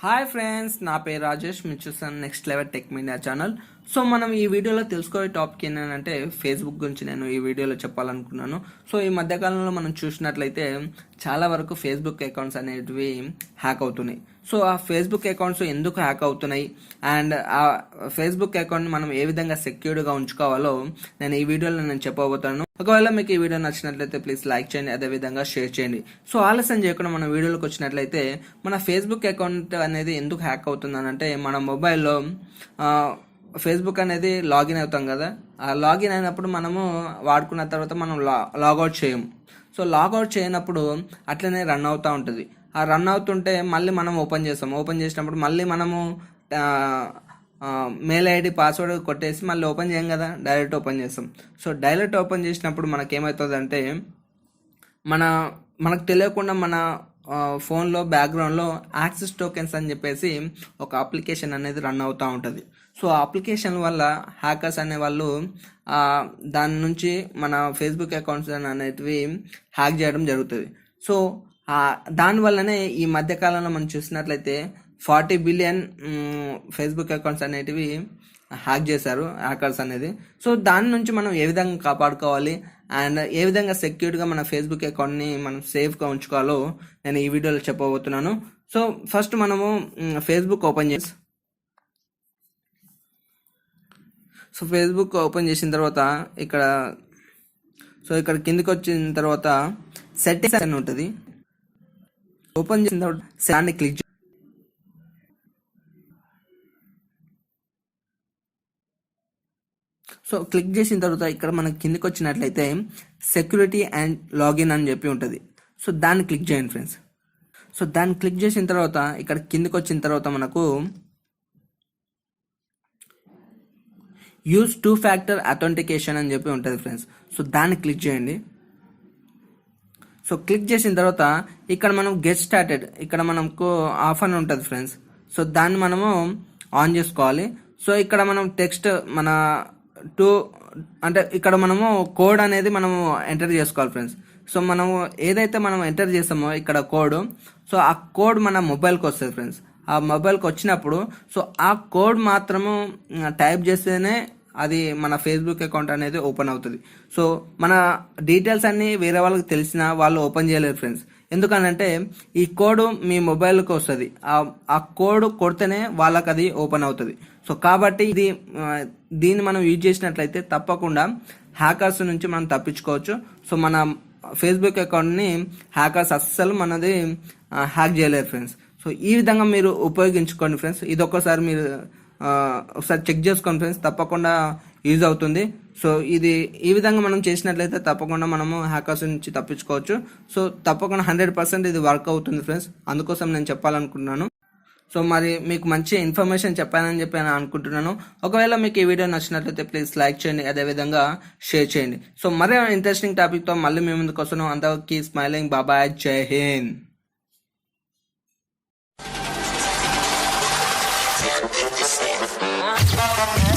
Hi friends నా పేరు రాజేష్ మీరు next level tech media channel. So మనం ఈ వీడియోలో తెలుసుకునే టాపిక్ ఏంటంటే ఫేస్బుక్ గురించి నేను ఈ వీడియోలో చెప్పాలనుకున్నాను. సో ఈ మధ్యకాలంలో మనం చూసినట్లయితే చాలా వరకు ఫేస్బుక్ అకౌంట్స్ అనేటివి హ్యాక్ అవుతున్నాయి. సో ఆ ఫేస్బుక్ అకౌంట్స్ ఎందుకు హ్యాక్ అవుతున్నాయి? అండ్ ఆ ఫేస్బుక్ అకౌంట్ని మనం ఏ విధంగా సెక్యూర్డ్గా ఉంచుకోవాలో నేను ఈ వీడియోలో నేను చెప్పబోతాను ఒకవేళ మీకు ఈ వీడియో నచ్చినట్లయితే ప్లీజ్ లైక్ చేయండి అదేవిధంగా షేర్ చేయండి. సో ఆలస్యం చేయకుండా మన వీడియోలోకి వచ్చినట్లయితే మన ఫేస్బుక్ అకౌంట్ అనేది ఎందుకు హ్యాక్ అవుతుంది అంటే మన మొబైల్లో ఫేస్బుక్ అనేది లాగిన్ అవుతాం కదా. ఆ లాగిన్ అయినప్పుడు మనము వాడుకున్న తర్వాత మనం లా లాగౌట్ చేయము. సో లాగౌట్ చేయనప్పుడు అట్లనే రన్ అవుతూ ఉంటుంది. ఆ రన్ అవుతుంటే మళ్ళీ మనం ఓపెన్ చేస్తాం. ఓపెన్ చేసినప్పుడు మళ్ళీ మనము మెయిల్ ఐడి పాస్వర్డ్ కొట్టేసి మళ్ళీ ఓపెన్ చేయం కదా డైరెక్ట్ ఓపెన్ చేస్తాం. సో డైరెక్ట్ ఓపెన్ చేసినప్పుడు మనకు ఏమవుతుందంటే మన మనకు తెలియకుండా మన ఫోన్లో బ్యాక్గ్రౌండ్లో యాక్సెస్ టోకెన్స్ అని చెప్పేసి ఒక అప్లికేషన్ అనేది రన్ అవుతూ ఉంటుంది. సో ఆ అప్లికేషన్ వల్ల హ్యాకర్స్ అనే వాళ్ళు దాని నుంచి మన ఫేస్బుక్ అకౌంట్స్ అనేటివి హ్యాక్ చేయడం జరుగుతుంది. సో దానివల్లనే ఈ మధ్యకాలంలో మనం చూసినట్లయితే ఫార్టీ బిలియన్ ఫేస్బుక్ అకౌంట్స్ అనేటివి హ్యాక్ చేశారు హ్యాకర్స్ అనేది. సో దాని నుంచి మనం ఏ విధంగా కాపాడుకోవాలి? అండ్ ఏ విధంగా సెక్యూర్డ్గా మన ఫేస్బుక్ అకౌంట్ని మనం సేఫ్గా ఉంచుకోవాలో నేను ఈ వీడియోలో చెప్పబోతున్నాను. సో ఫస్ట్ మనము ఫేస్బుక్ ఓపెన్ చేసి సో ఫేస్బుక్ ఓపెన్ చేసిన తర్వాత ఇక్కడ సో ఇక్కడ కిందికి వచ్చిన తర్వాత సెట్టింగ్స్ అని ఉంటుంది. ఓపెన్ చేసిన తర్వాత దాన్ని క్లిక్ సో క్లిక్ చేసిన తర్వాత ఇక్కడ మనకి కిందకి వచ్చినట్లయితే సెక్యూరిటీ అండ్ లాగిన్ అని చెప్పి ఉంటుంది. సో దాన్ని క్లిక్ చేయండి ఫ్రెండ్స్. సో దాన్ని క్లిక్ చేసిన తర్వాత ఇక్కడ కిందకి వచ్చిన తర్వాత మనకు యూజ్ టూ ఫ్యాక్టర్ అథెంటికేషన్ అని చెప్పి ఉంటుంది ఫ్రెండ్స్. సో దాన్ని క్లిక్ చేయండి. సో క్లిక్ చేసిన తర్వాత ఇక్కడ మనం గెట్ స్టార్టెడ్ ఇక్కడ మనకు ఆఫ్ అని ఉంటుంది ఫ్రెండ్స్. సో దాన్ని మనము ఆన్ చేసుకోవాలి. సో ఇక్కడ మనం టెక్స్ట్ మన టూ అంటే ఇక్కడ మనము కోడ్ అనేది మనము ఎంటర్ చేసుకోవాలి ఫ్రెండ్స్. సో మనము ఏదైతే మనం ఎంటర్ చేస్తామో ఇక్కడ కోడ్ సో ఆ కోడ్ మన మొబైల్కి వస్తుంది ఫ్రెండ్స్. ఆ మొబైల్కి వచ్చినప్పుడు సో ఆ కోడ్ మాత్రము టైప్ చేస్తేనే అది మన ఫేస్బుక్ అకౌంట్ అనేది ఓపెన్ అవుతుంది. సో మన డీటెయిల్స్ అన్నీ వేరే వాళ్ళకి తెలిసినా వాళ్ళు ఓపెన్ చేయలేరు ఫ్రెండ్స్. ఎందుకనంటే ఈ కోడ్ మీ మొబైల్కి వస్తుంది. ఆ కోడ్ కొడితేనే వాళ్ళకి అది ఓపెన్ అవుతుంది. సో కాబట్టి ఇది దీన్ని మనం యూజ్ చేసినట్లయితే తప్పకుండా హ్యాకర్స్ నుంచి మనం తప్పించుకోవచ్చు. సో మన ఫేస్బుక్ అకౌంట్ని హ్యాకర్స్ అస్సలు మనది హ్యాక్ చేయలేరు ఫ్రెండ్స్. సో ఈ విధంగా మీరు ఉపయోగించుకోండి ఫ్రెండ్స్. ఇది ఒక్కసారి మీరు ఒకసారి చెక్ చేసుకోండి ఫ్రెండ్స్. తప్పకుండా యూజ్ అవుతుంది. సో ఇది ఈ విధంగా మనం చేసినట్లయితే తప్పకుండా మనము హ్యాకర్స్ నుంచి తప్పించుకోవచ్చు. సో తప్పకుండా హండ్రెడ్ పర్సెంట్ ఇది వర్క్ అవుతుంది ఫ్రెండ్స్ అందుకోసం నేను చెప్పాలనుకుంటున్నాను. సో మరి మీకు మంచి ఇన్ఫర్మేషన్ చెప్పానని చెప్పి నేను అనుకుంటున్నాను. ఒకవేళ మీకు ఈ వీడియో నచ్చినట్లయితే ప్లీజ్ లైక్ చేయండి. అదేవిధంగా షేర్ చేయండి. సో మరే ఇంట్రెస్టింగ్ టాపిక్తో మళ్ళీ మీ ముందుకు వస్తున్నాం. అంతవరకు స్మైలింగ్ బాబాయ్ జై హింద్ Thank you.